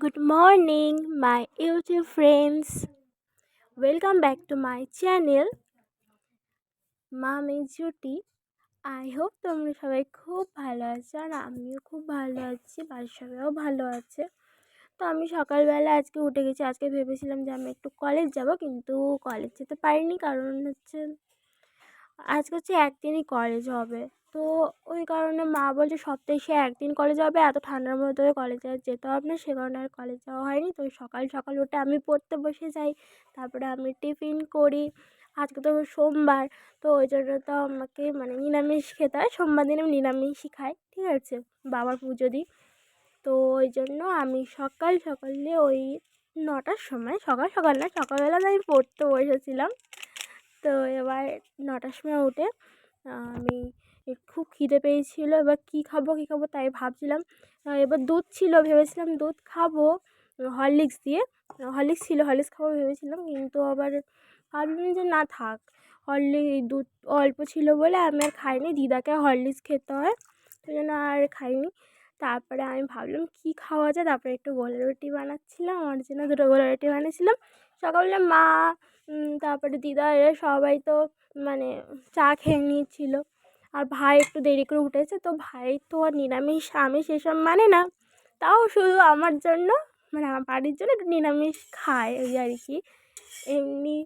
Good morning, my YouTube friends. Welcome back to my channel, মামি জুটি I hope তোমরা সবাই খুব ভালো আছো আর আমিও খুব ভালো আছি বাড়ির সবাইও ভালো আছে। তো আমি সকালবেলা আজকে উঠে গেছি আজকে ভেবেছিলাম যে আমি একটু কলেজ যাব কিন্তু কলেজ যেতে পারিনি কারণ হচ্ছে আজকে হচ্ছে একদিনই কলেজ হবে। তো ওই কারণে মা বলছে, সপ্তাহে সে একদিন কলেজ হবে এত ঠান্ডার মধ্যে কলেজে যেতে হবে না। সে কারণে আর কলেজ যাওয়া হয়নি। তো সকাল সকাল উঠে আমি পড়তে বসে যাই। তারপরে আমি টিফিন করি। আজকে তো সোমবার, তো ওই জন্য তো আমাকে মানে নিরামিষ খেতে হয়। সোমবার দিন আমি নিরামিষই খাই, ঠিক আছে? বাবার পুজো দিই। তো ওই জন্য আমি সকাল সকালে ওই নটার সময়, সকাল সকাল না, সকালবেলা আমি পড়তে বসেছিলাম। তো এবার নটার সময় উঠে আমি খুব খিদে পেয়েছিলো, এবার কী খাব কী খাব তাই ভাবছিলাম। এবার দুধ ছিল, ভেবেছিলাম দুধ খাব, হরলিক্স দিয়ে। হরলিক্স ছিল, হরলিক্স খাব ভেবেছিলাম, কিন্তু আবার ভাবলাম যে না থাক হরলিক্স দুধ অল্প ছিল বলে আমি আর খাইনি, দিদাকে হরলিক্স খেতে হয়, সেই জন্য আর খাইনি। তারপরে আমি ভাবলাম কী খাওয়া যায়, তারপরে একটু গোলা রুটি বানাচ্ছিলাম, আমার জন্য দুটো গোলা রুটি বানিয়েছিলাম। সকালবেলা মা তারপরে দিদা এরা সবাই তো মানে চা খেয়ে নিয়েছিল। আর ভাই একটু দেরি করে উঠেছে, তো ভাই তো আর নিরামিষ, আমিষ এসব মানে না। তাও শুধু আমার জন্য মানে আমার বাড়ির জন্য একটু নিরামিষ খায় ওই আর কি। এমনি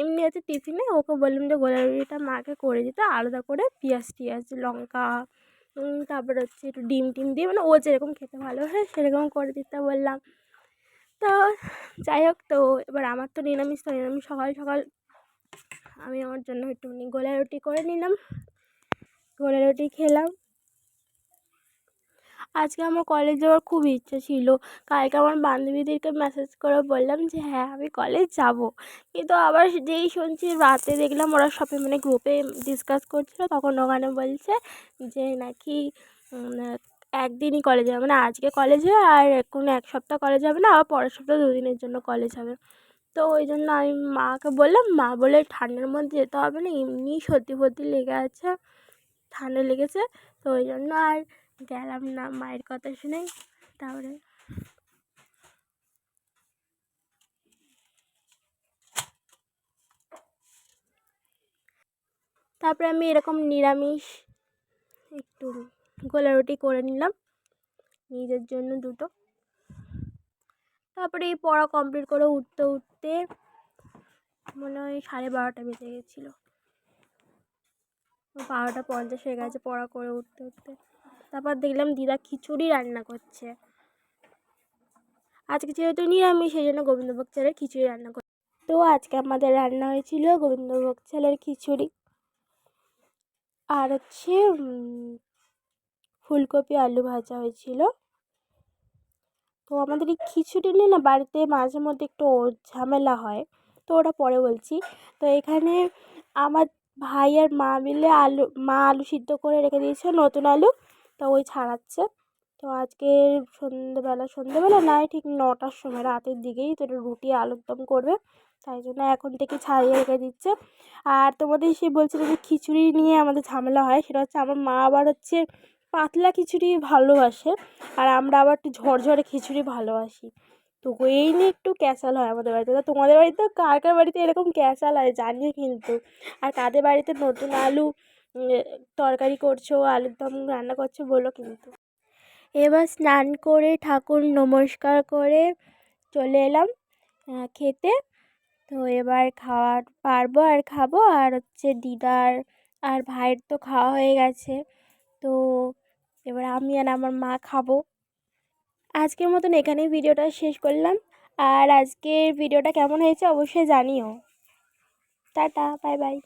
এমনি হচ্ছে টিফিনে ওকে বললাম যে গোলা রুটিটা মাকে করে দিতে, আলাদা করে পেঁয়াজ টিয়াজ, লঙ্কা তারপর হচ্ছে একটু ডিম টিম দিয়ে মানে ও যেরকম খেতে ভালো ভালোবাসে সেরকম করে দিতে বললাম। তো যাই হোক, তো এবার আমার তো নিরামিষ তো নিরামিষ সকাল সকাল আমি আমার জন্য একটুখানি গোলা রুটি করে নিলাম। গোলা রুটি খেলাম। আজকে আমার কলেজ যাওয়ার খুব ইচ্ছা ছিল। কালকে আমার বান্ধবীদেরকে মেসেজ করে বললাম যে হ্যাঁ আমি কলেজ যাব। কিন্তু আবার যেই শুনছি রাতে দেখলাম ওরা সবাই মানে গ্রুপে ডিসকাস করছিল। তখন ওখানে বলছে যে, নাকি একদিনই কলেজ হবে। মানে আজকে কলেজ হবে আর কোনো এক সপ্তাহ কলেজ হবে না, আবার পরের সপ্তাহ দুদিনের জন্য কলেজ হবে। তো ওই জন্য আমি মাকে বললাম, মা বলে ঠান্ডার মধ্যে যেতে হবে না, এমনিই সর্দি ফর্দি লেগে আছে। ঠান্ডা লেগেছে, তো ওই জন্য আর গেলাম না মায়ের কথা শুনে, তারপরে তারপরে আমি এরকম নিরামিষ একটু গোলা রুটি করে নিলাম, নিজের জন্য দুটো। তারপরে এই পড়া কমপ্লিট করে উঠতে উঠতে মনে হয় সাড়ে বারোটা বেজে গেছিল। বারোটা পঞ্চাশ হয়ে গেছে পড়া করে উঠতে উঠতে। তারপর দেখলাম দিদা খিচুড়ি রান্না করছে। আজকে যেহেতু নিরামিষ, সেই জন্য গোবিন্দভোগ চালের খিচুড়ি রান্না করছে তো আজকে আমাদের রান্না হয়েছিল গোবিন্দভোগ চালের খিচুড়ি। আর হচ্ছে ফুলকপি আলু ভাজা হয়েছিল। তো আমাদের এই খিচুড়ি নিয়ে না বাড়িতে মাঝে মধ্যে একটু ঝামেলা হয়। তো ওটা পরে বলছি। তো এখানে আমার ভাই আর মা মিলে আলু, মা আলু সিদ্ধ করে রেখে দিয়েছে, নতুন আলু। তো ওই ছাড়াচ্ছে। তো আজকে সন্ধ্যেবেলা সন্ধ্যেবেলা নয় ঠিক নটার সময়, রাতের দিকেই তো রুটি আলুর দম করবে। তাই জন্য এখন থেকে ছাড়িয়ে রেখে দিচ্ছে। আর তোমাদের সে বলছিল যে খিচুড়ি নিয়ে আমাদের ঝামেলা হয়, সেটা হচ্ছে আমার মা আবার হচ্ছে পাতলা খিচুড়ি ভালোবাসে, আর আমরা আবার একটু ঝরঝরে খিচুড়ি ভালোবাসি। তো এই নিয়ে একটু ক্যাচাল হয় আমাদের বাড়িতে। তোমাদের বাড়িতে কার কার বাড়িতে এরকম ক্যাচাল হয় জানিও কিন্তু। আর কাদের বাড়িতে নতুন আলু তরকারি করছ, আলুর দম রান্না করছ বলো কিন্তু। এবার স্নান করে ঠাকুর নমস্কার করে চলে এলাম খেতে। তো এবার খাওয়ার পারব আর খাব। আর হচ্ছে দিদার আর ভাইয়ের তো খাওয়া হয়ে গেছে। তো এবার আমি আর আমার মা খাব। আজকের মতন এখানেই ভিডিওটা শেষ করলাম। আর আজকের ভিডিওটা কেমন হয়েছে অবশ্যই জানিও। Tata, bye bye.